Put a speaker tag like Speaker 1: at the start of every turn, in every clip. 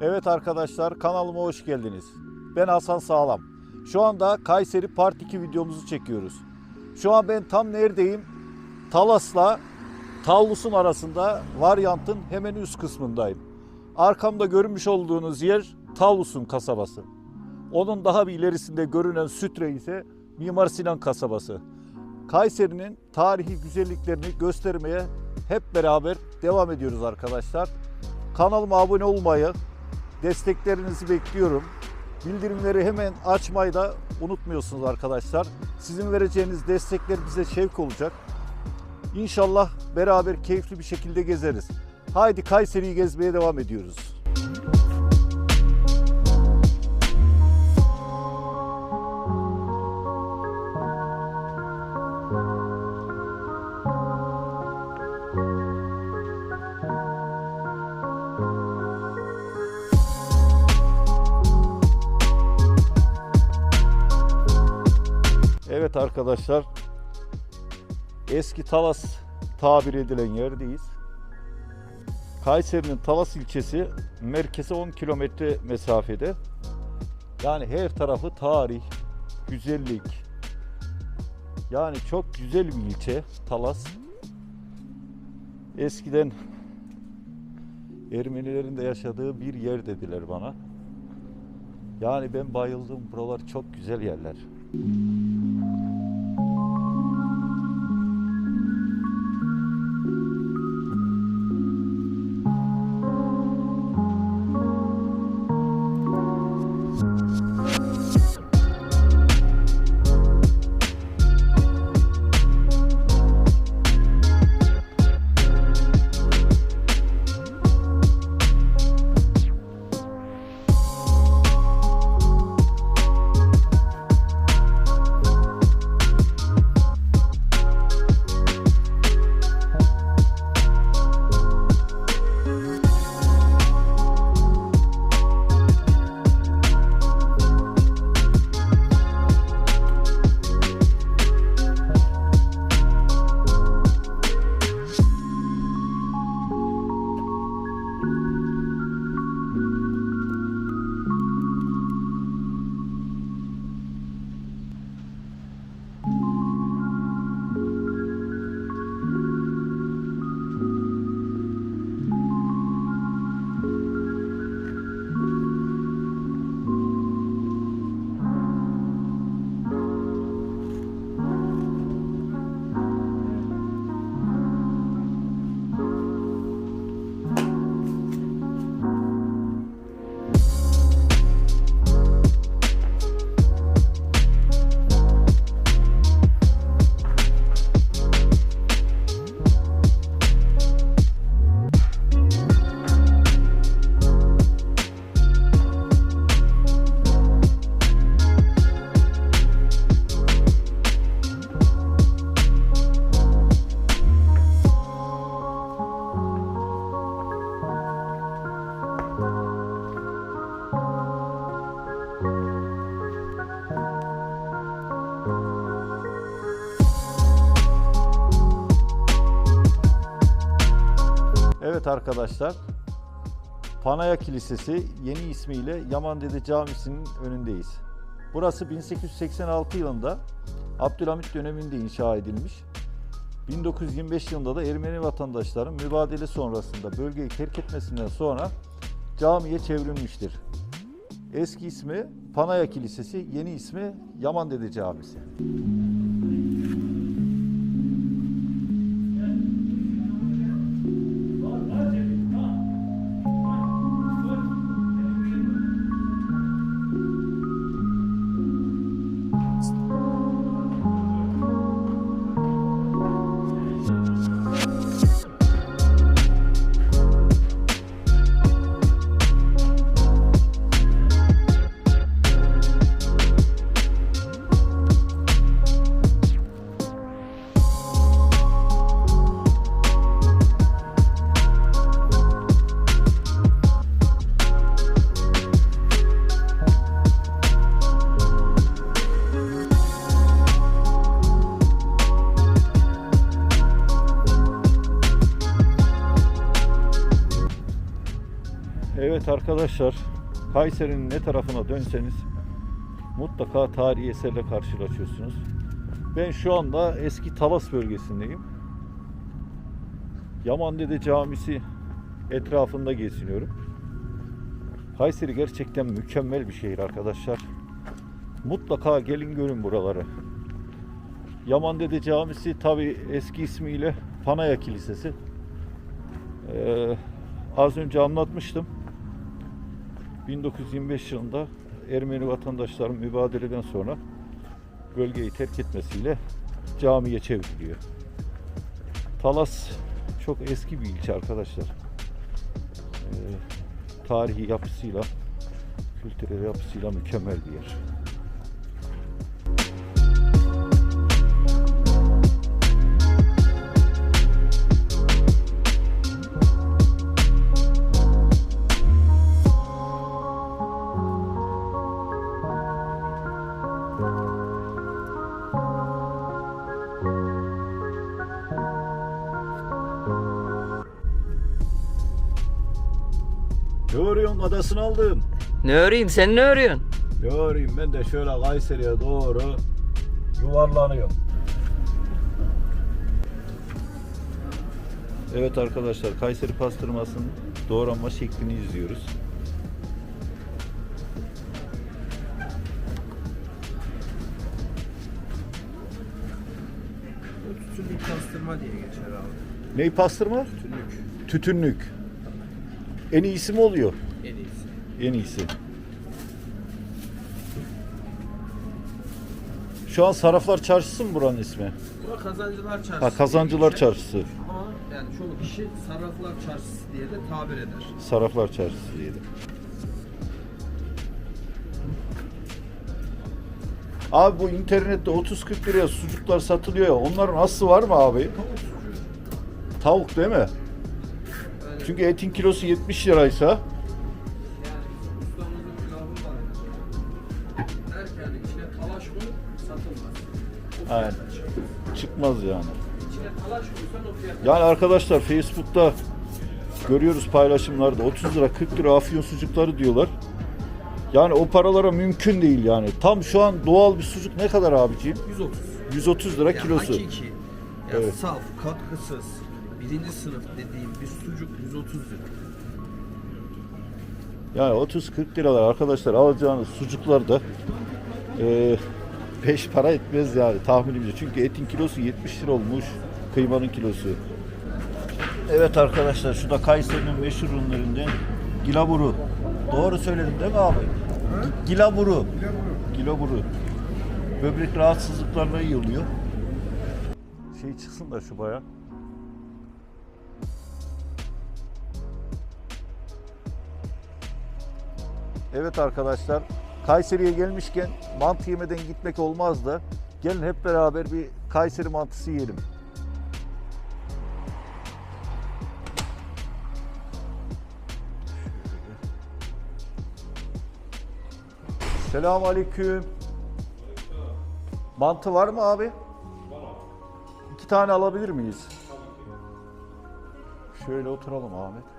Speaker 1: Evet arkadaşlar kanalıma hoş geldiniz. Ben Hasan Sağlam. Şu anda Kayseri Part 2 videomuzu çekiyoruz. Şu an ben tam neredeyim? Talas'la Tavlus'un arasında varyantın hemen üst kısmındayım. Arkamda görmüş olduğunuz yer Tavlus'un kasabası. Onun daha bir ilerisinde görünen Sütre ise Mimar Sinan kasabası. Kayseri'nin tarihi güzelliklerini göstermeye hep beraber devam ediyoruz arkadaşlar. Kanalıma abone olmayı, desteklerinizi bekliyorum. Bildirimleri hemen açmayı da unutmuyorsunuz arkadaşlar. Sizin vereceğiniz destekler bize şevk olacak. İnşallah beraber keyifli bir şekilde gezeriz. Haydi Kayseri'yi gezmeye devam ediyoruz. Evet arkadaşlar, eski Talas tabir edilen yerdeyiz. Kayseri'nin Talas ilçesi merkeze 10 kilometre mesafede. Yani her tarafı tarih, güzellik. Yani çok güzel bir ilçe Talas. Eskiden Ermenilerin de yaşadığı bir yer dediler bana. Yani ben bayıldım. Buralar çok güzel yerler. Evet arkadaşlar, Panaya Kilisesi yeni ismiyle Yaman Dede Camisi'nin önündeyiz. Burası 1886 yılında Abdülhamit döneminde inşa edilmiş. 1925 yılında da Ermeni vatandaşların mübadele sonrasında bölgeyi terk etmesinden sonra camiye çevrilmiştir. Eski ismi Panaya Kilisesi, yeni ismi Yaman Dede Camisi. Evet arkadaşlar, Kayseri'nin ne tarafına dönseniz mutlaka tarihi eserle karşılaşıyorsunuz. Ben şu anda eski Talas bölgesindeyim. Yaman Dede Camisi etrafında geziniyorum. Kayseri gerçekten mükemmel bir şehir arkadaşlar. Mutlaka gelin görün buraları. Yaman Dede Camisi tabi eski ismiyle Panaya Kilisesi. Ee, az önce anlatmıştım. 1925 yılında Ermeni vatandaşların mübadeleden sonra bölgeyi terk etmesiyle camiye çevriliyor. Talas çok eski bir ilçe arkadaşlar. Ee, tarihi yapısıyla, kültürel yapısıyla mükemmel bir yer. Adasını aldın?
Speaker 2: Ne öreyim sen ne örüyorsun?
Speaker 1: Ne öreyim ben de şöyle Kayseri'ye doğru yuvarlanıyorum. Evet arkadaşlar Kayseri pastırmasının doğranma şeklini izliyoruz.
Speaker 3: Tütünlük pastırma diye geçer abi.
Speaker 1: Ney pastırma?
Speaker 3: Tütünlük
Speaker 1: Tütünlük. En iyisi mi oluyor?
Speaker 3: En iyisi.
Speaker 1: En iyisi. Şu an Saraflar Çarşısı mı buranın ismi?
Speaker 3: Bura Kazancılar Çarşısı.
Speaker 1: Ha Kazancılar
Speaker 3: diye geçer.
Speaker 1: Çarşısı.
Speaker 3: Ama yani çoğu kişi Sarraflar Çarşısı diye de tabir eder.
Speaker 1: Saraflar Çarşısı diyelim. Abi bu internette 30-40 liraya sucuklar satılıyor ya onların aslı var mı abi?
Speaker 3: Tavuk sucuğu.
Speaker 1: Tavuk değil mi?
Speaker 3: Yani,
Speaker 1: Çünkü etin kilosu 70 liraysa
Speaker 3: Fiyattan çıkmaz.
Speaker 1: yani. Yani arkadaşlar Facebook'ta görüyoruz paylaşımlarda 30 lira 40 lira afyon sucukları diyorlar. Yani o paralara mümkün değil yani. Tam şu an doğal bir sucuk ne kadar abiciğim?
Speaker 3: 130.
Speaker 1: 130 lira kilosu.
Speaker 3: hakiki. Ya
Speaker 1: Evet.
Speaker 3: saf, katkısız, birinci sınıf dediğim bir sucuk 130 lira.
Speaker 1: Yani 30-40 liralar arkadaşlar alacağınız sucuklar da eee 5 para etmez yani tahminimce. Çünkü etin kilosu 70 lira olmuş. Kıymanın kilosu. Evet arkadaşlar şu da Kayseri'nin meşhur ürünlerinden gilaburu. Doğru söyledim değil mi abi? Gi- Gilaburu. Gilaburu. Böbrek rahatsızlıklarına iyi oluyor. Şey çıksın da şu baya. Evet arkadaşlar, Kayseri'ye gelmişken mantı yemeden gitmek olmazdı. Gelin hep beraber bir Kayseri mantısı yiyelim. Selamun Aleyküm. Mantı var mı abi? İki tane alabilir miyiz? Şöyle oturalım Ahmet.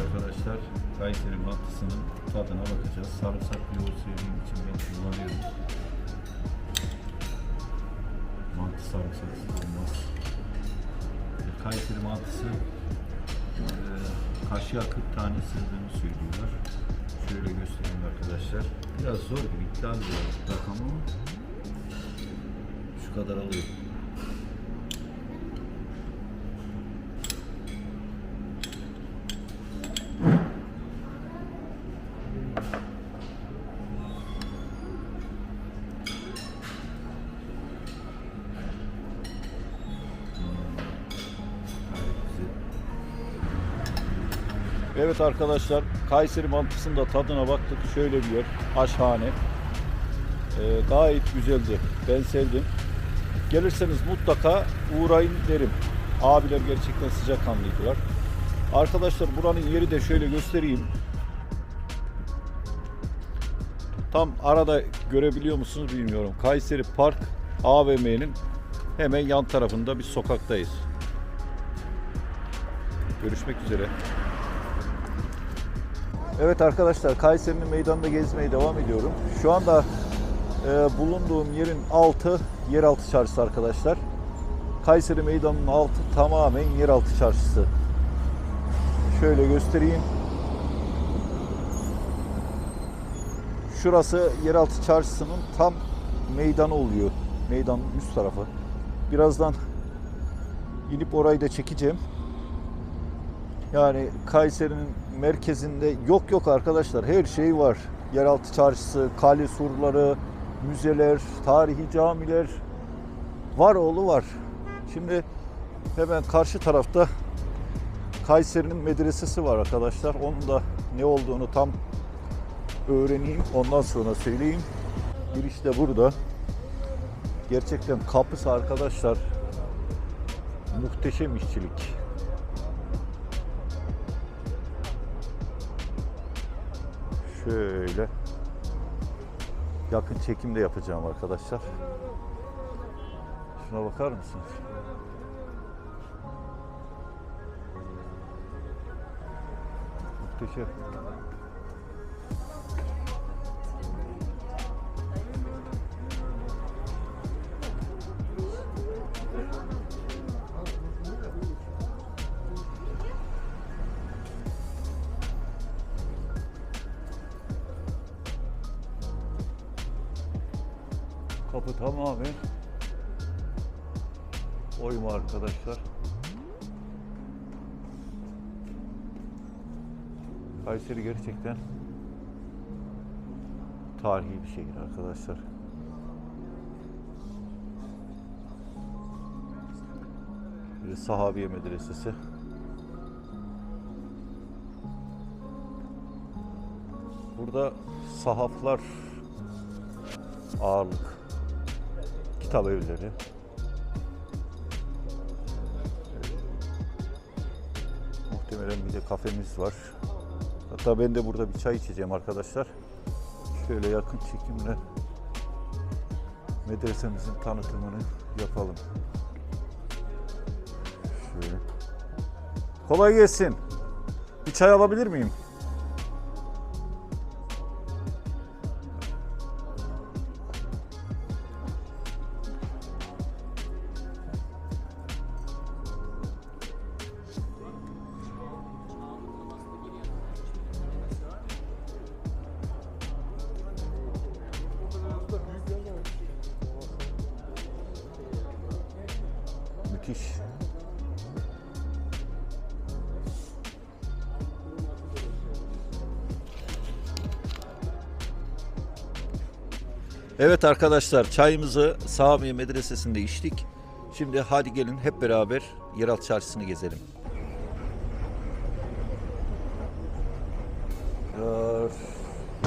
Speaker 1: Arkadaşlar, Kayseri mantısının tadına bakacağız. Sarımsaklı yoğurt sevdiğim için ben kullanıyorum. Mantı sarımsaksız olmaz. Kayseri mantısı e, kaşığa 40 tane sığdığını söylüyorlar. Şöyle göstereyim arkadaşlar. Biraz zor bir iddialı bir rakam ama şu kadar alıyor. Evet arkadaşlar Kayseri mantısının da tadına baktık. Şöyle bir yer. Aşhane. Ee, gayet güzeldi. Ben sevdim. Gelirseniz mutlaka uğrayın derim. Abiler gerçekten sıcakkanlıydılar. Arkadaşlar buranın yeri de şöyle göstereyim. Tam arada görebiliyor musunuz bilmiyorum. Kayseri Park AVM'nin Hemen yan tarafında bir sokaktayız. Görüşmek üzere. Evet arkadaşlar Kayseri'nin meydanında gezmeye devam ediyorum. Şu anda e, bulunduğum yerin altı yeraltı çarşısı arkadaşlar. Kayseri meydanının altı tamamen yeraltı çarşısı. Şöyle göstereyim. Şurası yeraltı çarşısının tam meydanı oluyor. Meydanın üst tarafı. Birazdan inip orayı da çekeceğim. Yani Kayseri'nin merkezinde yok yok arkadaşlar her şey var. Yeraltı çarşısı, kale surları, müzeler, tarihi camiler var oğlu var. Şimdi hemen karşı tarafta Kayseri'nin medresesi var arkadaşlar. Onun da ne olduğunu tam öğreneyim. Ondan sonra söyleyeyim. Giriş de burada. Gerçekten kapısı arkadaşlar muhteşem işçilik. Şöyle yakın çekim de yapacağım arkadaşlar. Şuna bakar mısınız? Muhteşem. Kapı tamamen oyma arkadaşlar. Kayseri gerçekten tarihi bir şehir arkadaşlar. Bir sahabiye medresesi. Burada sahaflar ağırlık kitap evleri. Muhtemelen bir de kafemiz var. Hatta ben de burada bir çay içeceğim arkadaşlar. Şöyle yakın çekimle medresemizin tanıtımını yapalım. Şöyle. Kolay gelsin. Bir çay alabilir miyim? Müthiş. Evet arkadaşlar çayımızı Sami Medresesi'nde içtik. Şimdi hadi gelin hep beraber yeraltı çarşısını gezelim.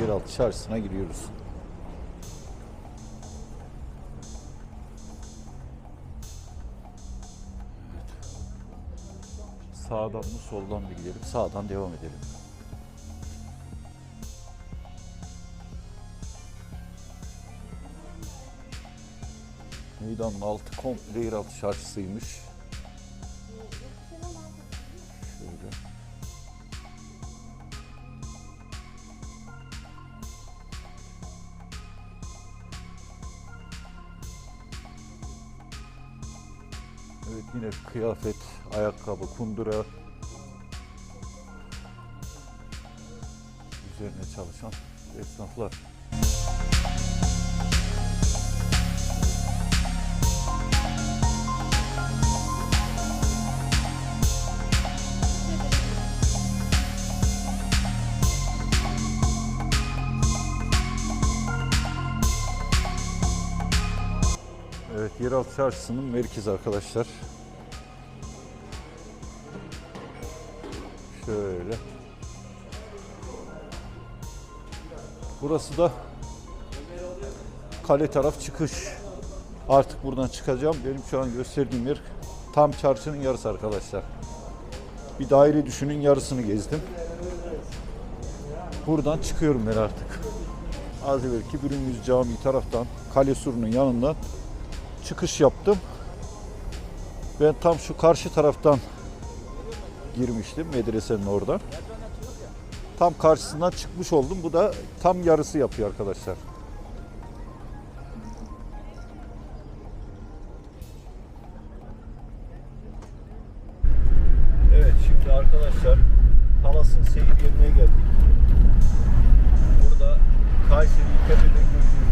Speaker 1: Yeraltı çarşısına giriyoruz. Sağdan mı soldan mı gidelim? Sağdan devam edelim. Meydanın altı komple yeraltı çarşısıymış. Şöyle. Evet yine kıyafet, ayakkabı, kundura üzerine çalışan esnaflar. Evet, yeraltı çarşısının merkezi arkadaşlar. Şöyle. Burası da kale taraf çıkış. Artık buradan çıkacağım. Benim şu an gösterdiğim yer tam çarşının yarısı arkadaşlar. Bir daire düşünün yarısını gezdim. Buradan çıkıyorum ben artık. Az evvelki Bürünmüz Camii taraftan kale surunun yanından çıkış yaptım. Ben tam şu karşı taraftan girmiştim medresenin oradan. Tam karşısından çıkmış oldum. Bu da tam yarısı yapıyor arkadaşlar. Evet şimdi arkadaşlar Talas'ın seyir yerine geldik. Burada Kayseri'yi tepeden göreceğiz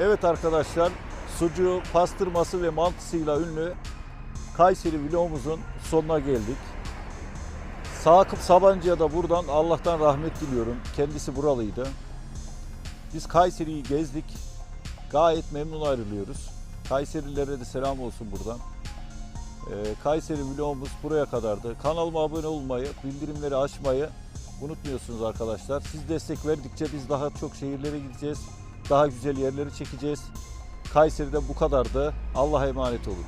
Speaker 1: Evet arkadaşlar, sucuğu, pastırması ve mantısıyla ünlü Kayseri vlogumuzun sonuna geldik. Sakıp Sabancı'ya da buradan Allah'tan rahmet diliyorum. Kendisi buralıydı. Biz Kayseri'yi gezdik. Gayet memnun ayrılıyoruz. Kayserililere de selam olsun buradan. Ee, Kayseri vlogumuz buraya kadardı. Kanalıma abone olmayı, bildirimleri açmayı unutmuyorsunuz arkadaşlar. Siz destek verdikçe biz daha çok şehirlere gideceğiz. Daha güzel yerleri çekeceğiz. Kayseri'de bu kadardı. Allah'a emanet olun.